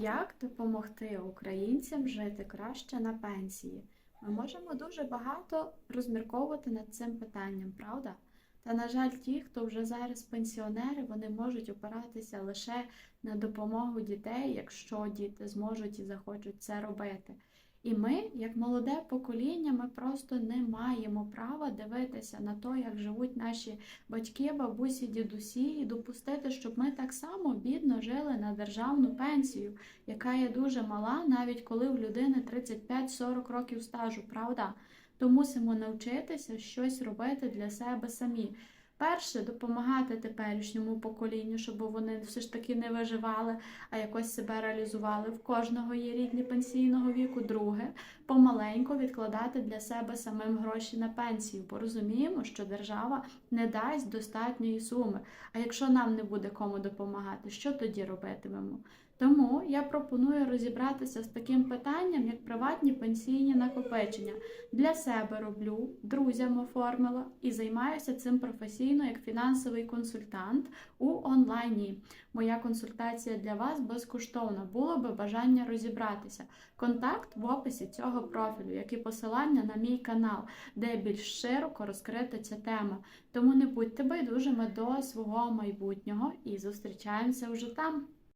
Як допомогти українцям жити краще на пенсії? Ми можемо дуже багато розмірковувати над цим питанням, правда? Та, на жаль, ті, хто вже зараз пенсіонери, вони можуть опиратися лише на допомогу дітей, якщо діти зможуть і захочуть це робити. І ми, як молоде покоління, ми просто не маємо права дивитися на те, як живуть наші батьки, бабусі, дідусі, і допустити, щоб ми так само бідно жили на державну пенсію, яка є дуже мала, навіть коли в людини 35-40 років стажу, правда? То мусимо навчитися щось робити для себе самі. Перше, допомагати теперішньому поколінню, щоб вони все ж таки не виживали, а якось себе реалізували. В кожного є рідні пенсійного віку. Друге, помаленьку відкладати для себе самим гроші на пенсію, бо розуміємо, що держава не дасть достатньої суми. А якщо нам не буде кому допомагати, що тоді робитимемо? Тому я пропоную розібратися з таким питанням, як приватні пенсійні накопичення. Для себе роблю, друзям оформила і займаюся цим професійно як фінансовий консультант у онлайні. Моя консультація для вас безкоштовна. Було би бажання розібратися. Контакт в описі цього профілю, як і посилання на мій канал, де більш широко розкрита ця тема. Тому не будьте байдужими до свого майбутнього і зустрічаємося вже там.